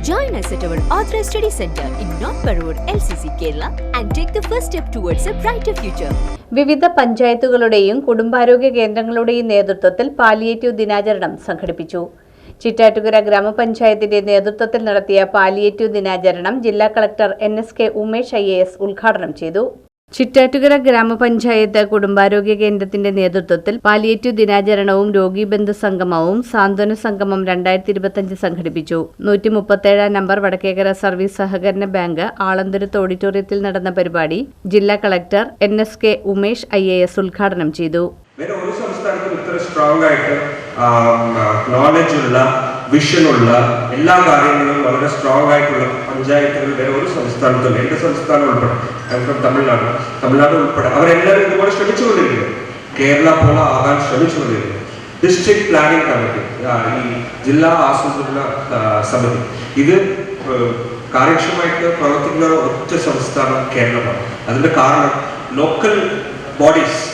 Join us at our Authorized Study Center in North Parur, LCC, Kerala, and take the first step towards a brighter future. വിവിധ പഞ്ചായത്തുകളുടെയും കുടുംബാരോഗ്യ കേന്ദ്രങ്ങളുടെയും നേതൃത്വത്തിൽ palliative ദിനാചരണം സംഘടിപ്പിച്ചു ചിറ്റാറ്റുകര ഗ്രാമപഞ്ചായത്തിന്റെ നേതൃത്വത്തിൽ നടത്തിയ പാലിയേറ്റീവ് ദിനാചരണം ജില്ലാ collector N S K Umesh I A S ഉദ്ഘാടനം ചെയ്തു ചിറ്റാറ്റുകര ഗ്രാമപഞ്ചായത്ത് കുടുംബാരോഗ്യ കേന്ദ്രത്തിന്റെ നേതൃത്വത്തിൽ പാലിയേറ്റീവ് ദിനാചരണവും രോഗീബന്ധ സംഗമവും സാന്ത്വന സംഗമം രണ്ടായിരത്തി ഇരുപത്തിയഞ്ച് സംഘടിപ്പിച്ചു. നൂറ്റി മുപ്പത്തേഴാം നമ്പർ വടക്കേക്കര സർവീസ് സഹകരണ ബാങ്ക് ആളന്തുരത്ത് ഓഡിറ്റോറിയത്തിൽ നടന്ന പരിപാടി ജില്ലാ collector N S K Umesh I A S ഉദ്ഘാടനം ചെയ്തു. വിഷൻ ഉള്ള എല്ലാ കാര്യങ്ങളും വളരെ സ്ട്രോങ് ആയിട്ടുള്ള പഞ്ചായത്തുകൾ വേറെ ഒരു സംസ്ഥാനത്തും എന്റെ സംസ്ഥാനം ഉൾപ്പെടെ from തമിഴ്നാട് തമിഴ്നാട് ഉൾപ്പെടെ. അവരെല്ലാവരും ഇതുപോലെ ശ്രമിച്ചുകൊണ്ടിരിക്കുന്നു. കേരള പോലെ ആകാൻ ശ്രമിച്ചുകൊണ്ടിരിക്കുന്നു. ഡിസ്ട്രിക്ട് പ്ലാനിംഗ് കമ്മിറ്റി ഈ ജില്ലാ ആസൂത്രണ സമിതി. ഇത് കാര്യക്ഷമമായിട്ട് പ്രവർത്തിക്കുന്ന ഒറ്റ സംസ്ഥാനം കേരളമാണ്. അതിന്റെ കാരണം ലോക്കൽ ബോഡീസ്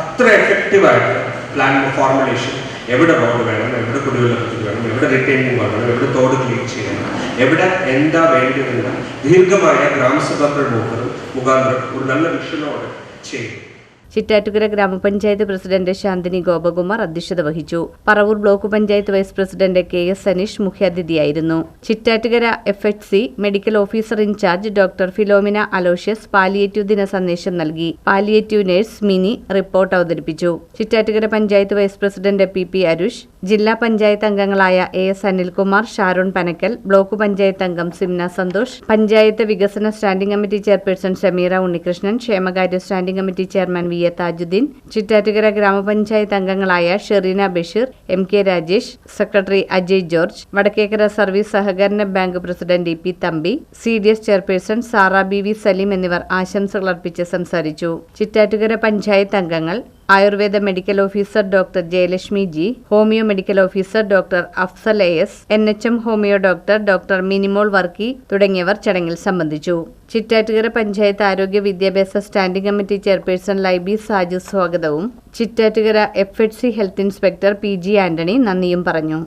അത്ര എഫക്റ്റീവായിട്ട് പ്ലാൻ ഫോർമുലേഷൻ എവിടെ റോഡ് വേണം എവിടെ കുടിവെള്ള പദ്ധതി വേണം എവിടെ റിട്ടേണിംഗ് വേണം എവിടെ തോട് ക്ലീൻ ചെയ്യണം എവിടെ എന്താ വേണ്ടതെന്ന് ദീർഘമായ ഗ്രാമസഭകൾ മുഖാന്തരം മുഖാന്തരം ഒരു നല്ല വിഷനോട് ചെയ്യും ചിറ്റാറ്റുകര ഗ്രാമപഞ്ചായത്ത് പ്രസിഡന്റ് ശാന്തിനി ഗോപകുമാർ അധ്യക്ഷത വഹിച്ചു. Paravur block panchayat vice president K S Saneesh മുഖ്യാതിഥിയായിരുന്നു. Chittattukara F H C medical officer in charge doctor Philomina Aloysius palliative ദിന സന്ദേശം നൽകി. പാലിയേറ്റീവ് നഴ്സ് മിനി റിപ്പോർട്ട് അവതരിപ്പിച്ചു. Chittattukara panchayat vice president P P Arush ജില്ലാ പഞ്ചായത്ത് അംഗങ്ങളായ A S Anilkumar Sharon Panakkal block panchayat അംഗം സിംന സന്തോഷ് പഞ്ചായത്ത് വികസന standing committee chairperson Shameera Unnikrishnan ക്ഷേമകാര്യ standing committee chairman V A. Thajudheen Chittattukara ഗ്രാമപഞ്ചായത്ത് അംഗങ്ങളായ Shereena Basheer M. K. Rajesh secretary Ajay George Vadakkekara service സഹകരണ bank president E. P. Thampi C. D. S. Chairperson Sara B. V. Saleem എന്നിവർ ആശംസകൾ അർപ്പിച്ച് സംസാരിച്ചു. ചിറ്റാറ്റുകര പഞ്ചായത്ത് അംഗങ്ങൾ Ayurveda medical officer doctor Jayalakshmi G homeo medical officer doctor Afsal A S N H M homeo doctor doctor Minimol Varkey തുടങ്ങിയവർ ചടങ്ങിൽ സംബന്ധിച്ചു. ചിറ്റാറ്റുകര പഞ്ചായത്ത് ആരോഗ്യ വിദ്യാഭ്യാസ standing committee chairperson Laiby Saju സ്വാഗതവും. Chittattukara F H C health inspector P G Antony നന്ദിയും പറഞ്ഞു.